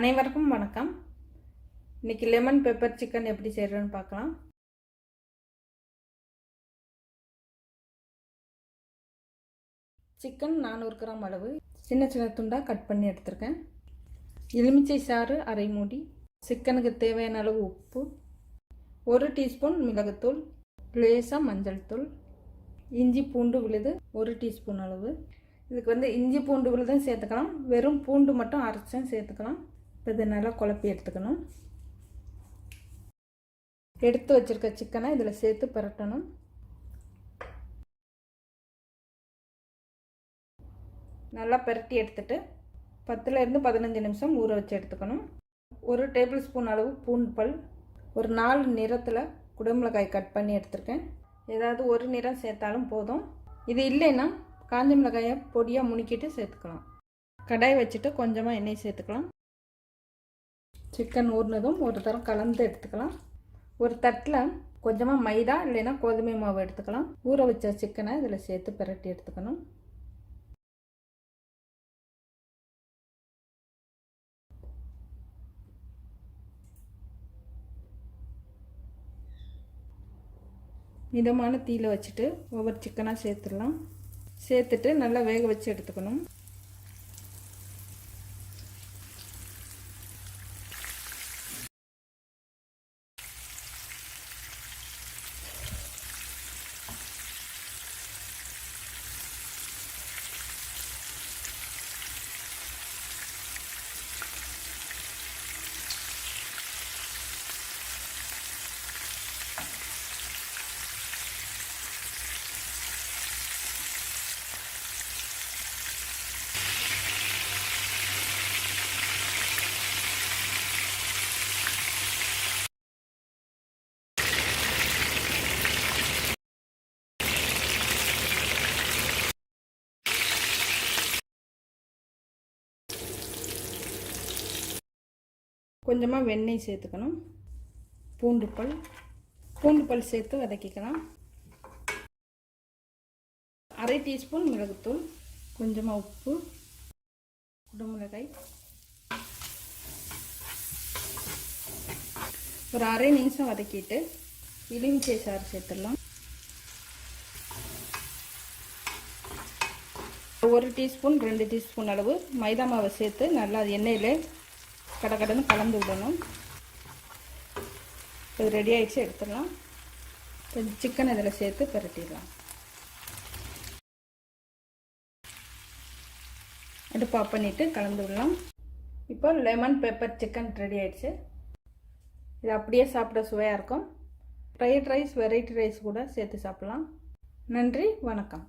அனைவருக்கும் வணக்கம். இன்னைக்கு லெமன் பெப்பர் சிக்கன் எப்படி செய்கிறேன்னு பார்க்கலாம். சிக்கன் நானூறு கிராம் அளவு. சின்ன சின்ன துண்டாக கட் பண்ணி எடுத்திருக்கேன். எலுமிச்சை சாறு அரை மூடி. சிக்கனுக்கு தேவையான அளவு உப்பு. ஒரு டீஸ்பூன் மிளகுத்தூள். லேசாக மஞ்சள் தூள். இஞ்சி பூண்டு விழுது ஒரு டீஸ்பூன் அளவு. இதுக்கு வந்து இஞ்சி பூண்டு விழுதும் சேர்த்துக்கலாம். வெறும் பூண்டு மட்டும் அரைச்சும் சேர்த்துக்கலாம். இப்போ இதை நல்லா குழப்பி எடுத்துக்கணும். எடுத்து வச்சுருக்க சிக்கனை இதில் சேர்த்து பரட்டணும். நல்லா பரட்டி எடுத்துட்டு பத்துலேருந்து பதினஞ்சு நிமிஷம் ஊற வச்சு எடுத்துக்கணும். ஒரு டேபிள் ஸ்பூன் அளவு பூண்டு பல் ஒரு நாலு நிறத்தில் குடமிளகாய் கட் பண்ணி எடுத்திருக்கேன். ஏதாவது ஒரு நிறம் சேர்த்தாலும் போதும். இது இல்லைன்னா காஞ்ச மிளகாயை பொடியாக முணுக்கிட்டு சேர்த்துக்கலாம். கடாய் வச்சுட்டு கொஞ்சமாக எண்ணெய் சேர்த்துக்கலாம். சிக்கன் ஊறினதும் ஒரு தரம் கலந்து எடுத்துக்கலாம். ஒரு தட்டில் கொஞ்சமாக மைதா இல்லைன்னா கோதுமை மாவு எடுத்துக்கலாம். ஊற வச்ச சிக்கனை இதில் சேர்த்து பிரட்டி எடுத்துக்கணும். மிதமான தீயில் வச்சுட்டு ஒவ்வொரு சிக்கனாக சேர்த்துடலாம். சேர்த்துட்டு நல்லா வேக வச்சு எடுத்துக்கணும். கொஞ்சமாக வெண்ணெய் சேர்த்துக்கணும். பூண்டு பல். பூண்டு பல் சேர்த்து வதக்கிக்கலாம். அரை டீஸ்பூன் மிளகுத்தூள். கொஞ்சமாக உப்பு. குடமிளகாய். ஒரு அரை நிமிஷம் வதக்கிட்டு எலுமிச்சை சாறு சேர்த்துடலாம். ஒரு டீஸ்பூன் ரெண்டு டீஸ்பூன் அளவு மைதா மாவை சேர்த்து நல்லா எண்ணெயில் கடை கடகடன்னு கலந்து விடணும். இது ரெடி ஆகிடுச்சு எடுத்துடலாம். கொஞ்சம் சிக்கன் இதில் சேர்த்து பரட்டிடலாம். அடுப்பு ஆஃப் பண்ணிவிட்டு கலந்து விடலாம். இப்போ லெமன் பெப்பர் சிக்கன் ரெடி ஆயிடுச்சு. இது அப்படியே சாப்பிட சுவையாக இருக்கும். ஃப்ரைட் ரைஸ் வெரைட்டி ரைஸ் கூட சேர்த்து சாப்பிட்லாம். நன்றி வணக்கம்.